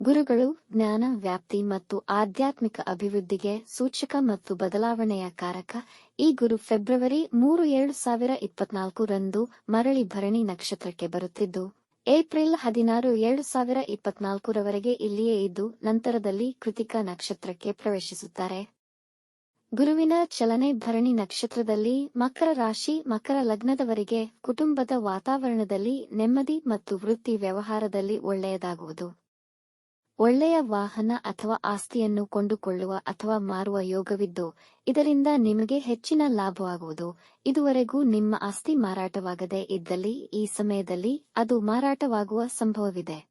ಗುರುಗಳು, ಜ್ಞಾನ, ವ್ಯಾಪ್ತಿ ಮತ್ತು ಆಧ್ಯಾತ್ಮಿಕ ಅಭಿವೃದ್ಧಿಗೆ ಸೂಚಕ ಮತ್ತು ಬದಲಾವಣೆಯ ಕಾರಕ ಈ ಗುರು ಫೆಬ್ರವರಿ ಮೂರು ಎರಡು ಸಾವಿರ ಇಪ್ಪತ್ನಾಲ್ಕು ರಂದು ಮರಳಿ ಭರಣಿ ನಕ್ಷತ್ರಕ್ಕೆ ಬರುತ್ತಿದ್ದು, ಏಪ್ರಿಲ್ ಹದಿನಾರು ಎರಡು ಸಾವಿರ ಇಪ್ಪತ್ನಾಲ್ಕರವರೆಗೆ ಇಲ್ಲಿಯೇ ಇದ್ದು ನಂತರದಲ್ಲಿ ಕೃತಿಕ ನಕ್ಷತ್ರಕ್ಕೆ ಪ್ರವೇಶಿಸುತ್ತಾರೆ. ಗುರುವಿನ ಚಲನೆ ಭರಣಿ ನಕ್ಷತ್ರದಲ್ಲಿ ಮಕರ ರಾಶಿ, ಮಕರ ಲಗ್ನದವರಿಗೆ ಕುಟುಂಬದ ವಾತಾವರಣದಲ್ಲಿ ನೆಮ್ಮದಿ ಮತ್ತು ವೃತ್ತಿ ವ್ಯವಹಾರದಲ್ಲಿ ಒಳ್ಳೆಯದಾಗುವುದು. ಒಳ್ಳೆಯ ವಾಹನ ಅಥವಾ ಆಸ್ತಿಯನ್ನು ಕೊಂಡುಕೊಳ್ಳುವ ಅಥವಾ ಮಾರುವ ಯೋಗವಿದ್ದು, ಇದರಿಂದ ನಿಮಗೆ ಹೆಚ್ಚಿನ ಲಾಭವಾಗುವುದು. ಇದುವರೆಗೂ ನಿಮ್ಮ ಆಸ್ತಿ ಮಾರಾಟವಾಗದೇ ಇದ್ದಲ್ಲಿ, ಈ ಸಮಯದಲ್ಲಿ ಅದು ಮಾರಾಟವಾಗುವ ಸಂಭವವಿದೆ.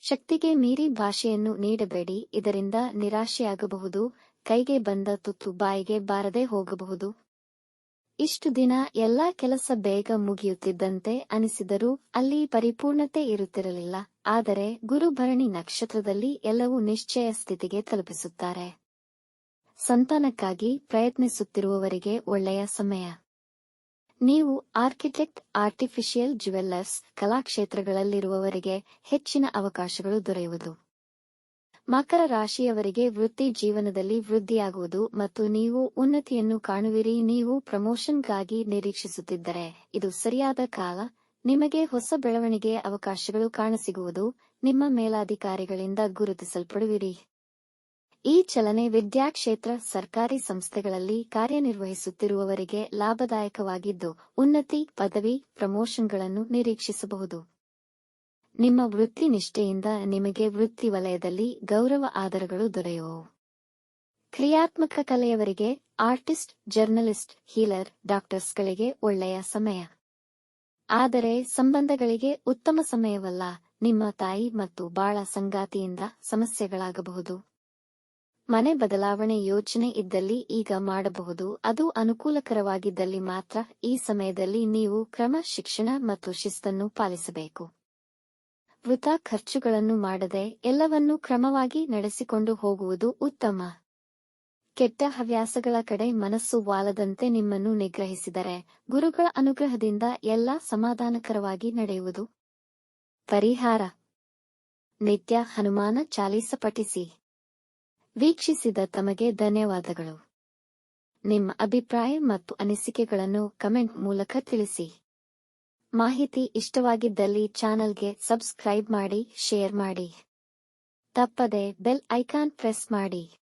ಶಕ್ತಿಗೆ ಮೀರಿ ಭಾಷೆಯನ್ನು ನೀಡಬೇಡಿ, ಇದರಿಂದ ನಿರಾಶೆಯಾಗಬಹುದು, ಕೈಗೆ ಬಂದ ತುತ್ತು ಬಾಯಿಗೆ ಬಾರದೆ ಹೋಗಬಹುದು. ಇಷ್ಟು ದಿನ ಎಲ್ಲಾ ಕೆಲಸ ಬೇಗ ಮುಗಿಯುತ್ತಿದ್ದಂತೆ ಅನಿಸಿದರೂ ಅಲ್ಲಿ ಪರಿಪೂರ್ಣತೆ ಇರುತ್ತಿರಲಿಲ್ಲ. ಆದರೆ ಗುರುಭರಣಿ ನಕ್ಷತ್ರದಲ್ಲಿ ಎಲ್ಲವೂ ನಿಶ್ಚಯ ಸ್ಥಿತಿಗೆ ತಲುಪಿಸುತ್ತಾರೆ. ಸಂತಾನಕ್ಕಾಗಿ ಪ್ರಯತ್ನಿಸುತ್ತಿರುವವರಿಗೆ ಒಳ್ಳೆಯ ಸಮಯ. ನೀವು ಆರ್ಕಿಟೆಕ್ಟ್, ಆರ್ಟಿಫಿಷಿಯಲ್ ಜುವೆಲ್ಲರ್ಸ್ ಕಲಾಕ್ಷೇತ್ರಗಳಲ್ಲಿರುವವರಿಗೆ ಹೆಚ್ಚಿನ ಅವಕಾಶಗಳು ದೊರೆಯುವುದು. ಮಕರ ರಾಶಿಯವರಿಗೆ ವೃತ್ತಿ ಜೀವನದಲ್ಲಿ ವೃದ್ಧಿಯಾಗುವುದು ಮತ್ತು ನೀವು ಉನ್ನತಿಯನ್ನು ಕಾಣುವಿರಿ, ನೀವು ಪ್ರಮೋಷನ್ಗಾಗಿ ನಿರೀಕ್ಷಿಸುತ್ತಿದ್ದರೆ ಇದು ಸರಿಯಾದ ಕಾಲ ನಿಮಗೆ ಹೊಸ ಬೆಳವಣಿಗೆ ಅವಕಾಶಗಳು ಕಾಣಸಿಗುವುದು ನಿಮ್ಮ ಮೇಲಾಧಿಕಾರಿಗಳಿಂದ ಗುರುತಿಸಲ್ಪಡುವಿರಿ. ಈ ಚಲನೆ ವಿದ್ಯಾಕ್ಷೇತ್ರ ಸರ್ಕಾರಿ ಸಂಸ್ಥೆಗಳಲ್ಲಿ ಕಾರ್ಯನಿರ್ವಹಿಸುತ್ತಿರುವವರಿಗೆ ಲಾಭದಾಯಕವಾಗಿದ್ದು, ಉನ್ನತಿ, ಪದವಿ, ಪ್ರಮೋಷನ್ಗಳನ್ನು ನಿರೀಕ್ಷಿಸಬಹುದು. ನಿಮ್ಮ ವೃತ್ತಿ ನಿಷ್ಠೆಯಿಂದ ನಿಮಗೆ ವೃತ್ತಿ ವಲಯದಲ್ಲಿ ಗೌರವ ಆಧಾರಗಳು ದೊರೆಯುವು. ಕ್ರಿಯಾತ್ಮಕ ಕಲೆಯವರಿಗೆ ಆರ್ಟಿಸ್ಟ್, ಜರ್ನಲಿಸ್ಟ್, ಹೀಲರ್, ಡಾಕ್ಟರ್ಸ್ಗಳಿಗೆ ಒಳ್ಳೆಯ ಸಮಯ. ಆದರೆ ಸಂಬಂಧಗಳಿಗೆ ಉತ್ತಮ ಸಮಯವಲ್ಲ. ನಿಮ್ಮ ತಾಯಿ ಮತ್ತು ಬಾಳ ಸಂಗಾತಿಯಿಂದ ಸಮಸ್ಯೆಗಳಾಗಬಹುದು. ಮನೆ ಬದಲಾವಣೆ ಯೋಚನೆ ಇದ್ದಲ್ಲಿ ಈಗ ಮಾಡಬಹುದು. ಅದು ಅನುಕೂಲಕರವಾಗಿದ್ದಲ್ಲಿ ಮಾತ್ರ ಈ ಸಮಯದಲ್ಲಿ ನೀವು ಕ್ರಮ, ಶಿಕ್ಷಣ ಮತ್ತು ಶಿಸ್ತನ್ನು ಪಾಲಿಸಬೇಕು. ವೃಥಾ ಖರ್ಚುಗಳನ್ನು ಮಾಡದೆ ಎಲ್ಲವನ್ನೂ ಕ್ರಮವಾಗಿ ನಡೆಸಿಕೊಂಡು ಹೋಗುವುದು ಉತ್ತಮ. ಕೆಟ್ಟ ಹವ್ಯಾಸಗಳ ಕಡೆ ಮನಸ್ಸು ವಾಲದಂತೆ ನಿಮ್ಮನ್ನು ನಿಗ್ರಹಿಸಿದರೆ ಗುರುಗಳ ಅನುಗ್ರಹದಿಂದ ಎಲ್ಲ ಸಮಾಧಾನಕರವಾಗಿ ನಡೆಯುವುದು. ಪರಿಹಾರ. ನಿತ್ಯ ಹನುಮಾನ ಚಾಲೀಸ ಪಠಿಸಿ. ವೀಕ್ಷಿಸಿದ ತಮಗೆ ಧನ್ಯವಾದಗಳು. ನಿಮ್ಮ ಅಭಿಪ್ರಾಯ ಮತ್ತು ಅನಿಸಿಕೆಗಳನ್ನು ಕಮೆಂಟ್ ಮೂಲಕ ತಿಳಿಸಿ. ಮಾಹಿತಿ ಇಷ್ಟವಾಗಿದ್ದಲ್ಲಿ ಚಾನಲ್ಗೆ ಸಬ್ಸ್ಕ್ರೈಬ್ ಮಾಡಿ, ಶೇರ್ ಮಾಡಿ. ತಪ್ಪದೆ ಬೆಲ್ ಐಕಾನ್ ಪ್ರೆಸ್ ಮಾಡಿ.